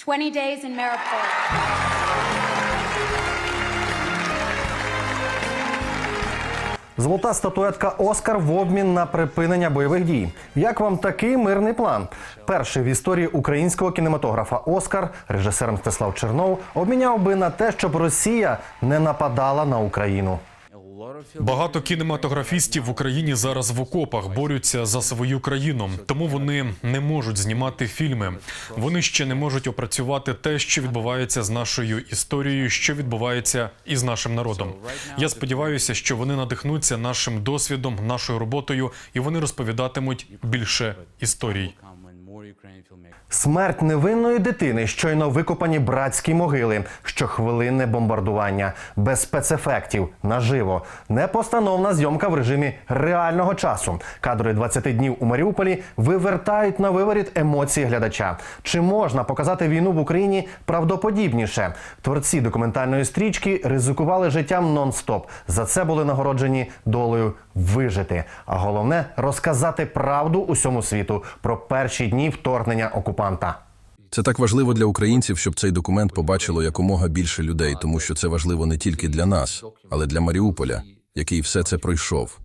20 days in Mariupol. Золота статуетка Оскар в обмін на припинення бойових дій. Як вам такий мирний план? Перший в історії українського кінематографа Оскар, режисер Мстислав Чернов, обміняв би на те, щоб Росія не нападала на Україну. Багато кінематографістів в Україні зараз в окопах борються за свою країну, тому вони не можуть знімати фільми. Вони ще не можуть опрацювати те, що відбувається з нашою історією, що відбувається із нашим народом. Я сподіваюся, що вони надихнуться нашим досвідом, нашою роботою, і вони розповідатимуть більше історій. Смерть невинної дитини, щойно викопані братські могили, щохвилинне бомбардування, без спецефектів, наживо, непостановна зйомка в режимі реального часу. Кадри 20 днів у Маріуполі вивертають на виворіт емоції глядача. Чи можна показати війну в Україні правдоподібніше? Творці документальної стрічки ризикували життям нон-стоп. За це були нагороджені долею вижити. А головне розказати правду усьому світу про перші дні вторгнення окупанта. Це так важливо для українців, щоб цей документ побачило якомога більше людей, тому що це важливо не тільки для нас, але для Маріуполя, який все це пройшов.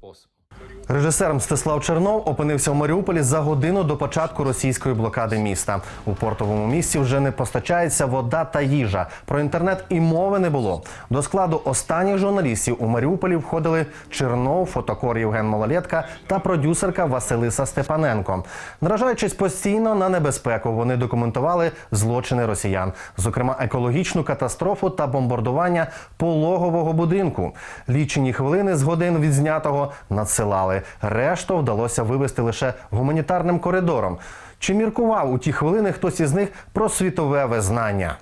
Режисер Мстислав Чернов опинився в Маріуполі за годину до початку російської блокади міста. У портовому місті вже не постачається вода та їжа. Про інтернет і мови не було. До складу останніх журналістів у Маріуполі входили Чернов, фотокор Євген Малолетка та продюсерка Василиса Степаненко. Наражаючись постійно на небезпеку, вони документували злочини росіян, зокрема екологічну катастрофу та бомбардування пологового будинку. Лічені хвилини з годин відзнятого надсилали. Решту вдалося вивести лише гуманітарним коридором. Чи міркував у ті хвилини хтось із них про світове визнання?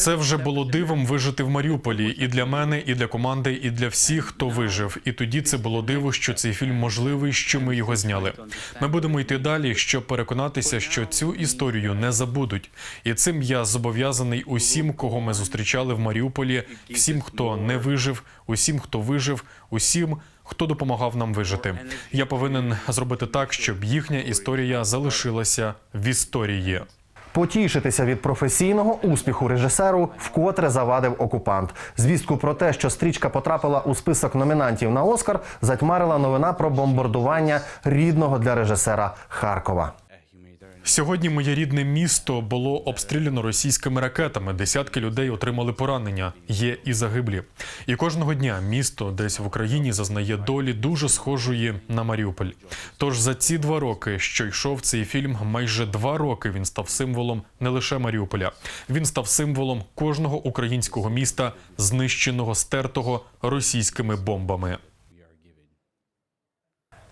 Це вже було дивом вижити в Маріуполі і для мене, і для команди, і для всіх, хто вижив. І тоді це було диво, що цей фільм можливий, що ми його зняли. Ми будемо йти далі, щоб переконатися, що цю історію не забудуть. І цим я зобов'язаний усім, кого ми зустрічали в Маріуполі, всім, хто не вижив, усім, хто вижив, усім. Хто допомагав нам вижити? Я повинен зробити так, щоб їхня історія залишилася в історії. Потішитися від професійного успіху режисеру вкотре завадив окупант. Звістку про те, що стрічка потрапила у список номінантів на Оскар, затьмарила новина про бомбардування рідного для режисера Харкова. Сьогодні моє рідне місто було обстріляно російськими ракетами. Десятки людей отримали поранення. Є і загиблі. І кожного дня місто десь в Україні зазнає долі дуже схожої на Маріуполь. Тож за ці два роки, що йшов цей фільм, майже два роки він став символом не лише Маріуполя. Він став символом кожного українського міста, знищеного, стертого російськими бомбами.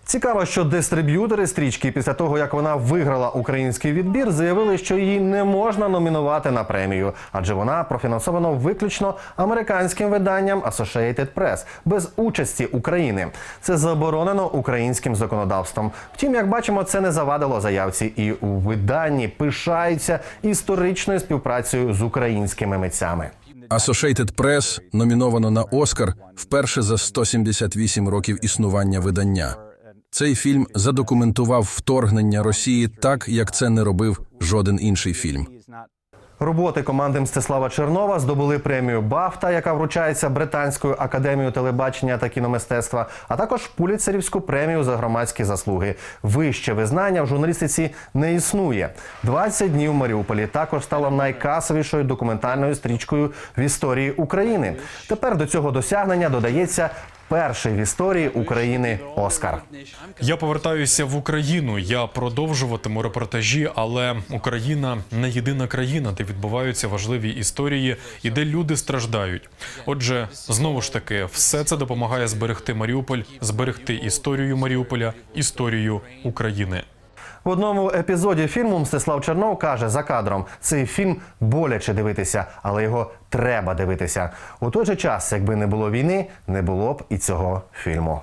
Цікаво, що дистриб'ютори стрічки після того, як вона виграла український відбір, заявили, що її не можна номінувати на премію, адже вона профінансована виключно американським виданням Associated Press без участі України. Це заборонено українським законодавством. Втім, як бачимо, це не завадило заявці, і у виданні пишаються історичною співпрацею з українськими митцями. Associated Press номіновано на Оскар вперше за 178 років існування видання. Цей фільм задокументував вторгнення Росії так, як це не робив жоден інший фільм. Роботи команди Мстислава Чернова здобули премію Бафта, яка вручається Британською академією телебачення та кіномистецтва, а також Пуліцерівську премію за громадські заслуги. Вище визнання в журналістиці не існує. «20 днів в Маріуполі також стало найкасовішою документальною стрічкою в історії України. Тепер до цього досягнення додається перший в історії України Оскар. Я повертаюся в Україну. Я продовжуватиму репортажі, але Україна не єдина країна, де відбуваються важливі історії і де люди страждають. Отже, знову ж таки, все це допомагає зберегти Маріуполь, зберегти історію Маріуполя, історію України. В одному епізоді фільму Мстислав Чернов каже за кадром: цей фільм боляче дивитися, але його треба дивитися. У той же час, якби не було війни, не було б і цього фільму.